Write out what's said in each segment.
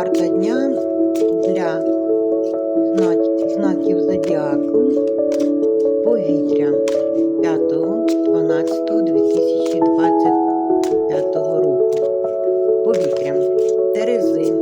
карта дня для знак- знаків зодіаку повітря 5.12.2025 року. Повітря. Терези.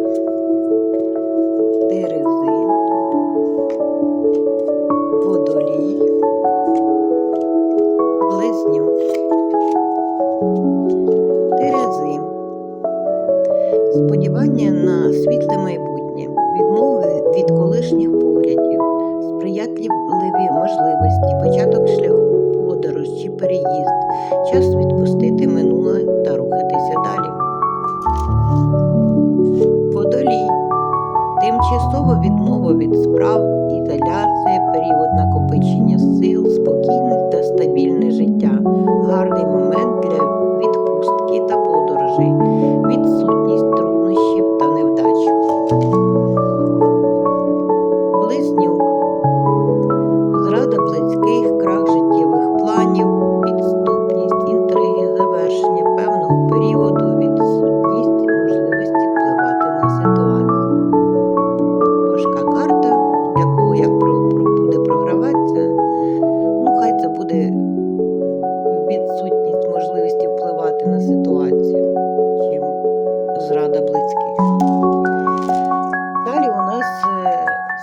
Сподівання на світле майбутнє, відмови від колишніх поглядів, сприятливі можливості, початок шляху, подорож чи переїзд, час відпустити минуле та рухатися далі. Водолій. Тимчасова відмова від справ, ізоляція, період накопичення сил, спокійне та стабільне життя, гарний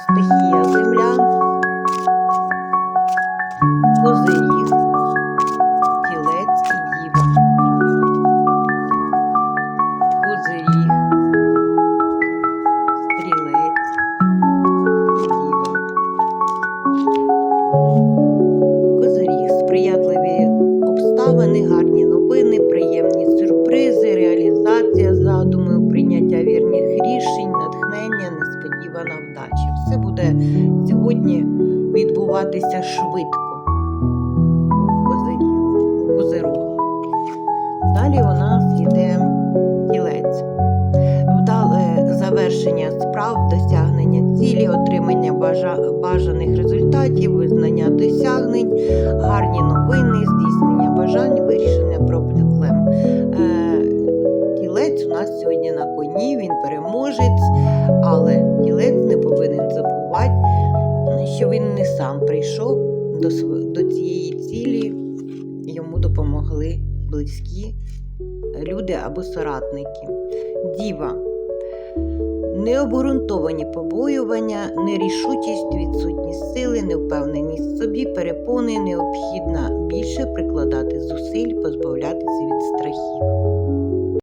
е, відбуватися швидко. Козирог. Далі у нас йде тілець. Вдале завершення справ, досягнення цілі, отримання бажаних результатів, визнання досягнень, гарні новини, здійснення бажань, вирішення проблем. Е, Тілець у нас сьогодні на коні, він переможець, але тілець не повинен що він не сам прийшов до, до цієї цілі, йому допомогли близькі люди або соратники. Діва. Необґрунтовані побоювання, нерішучість, відсутність сили, невпевненість в собі, перепони, необхідно більше прикладати зусиль, позбавлятися від страхів.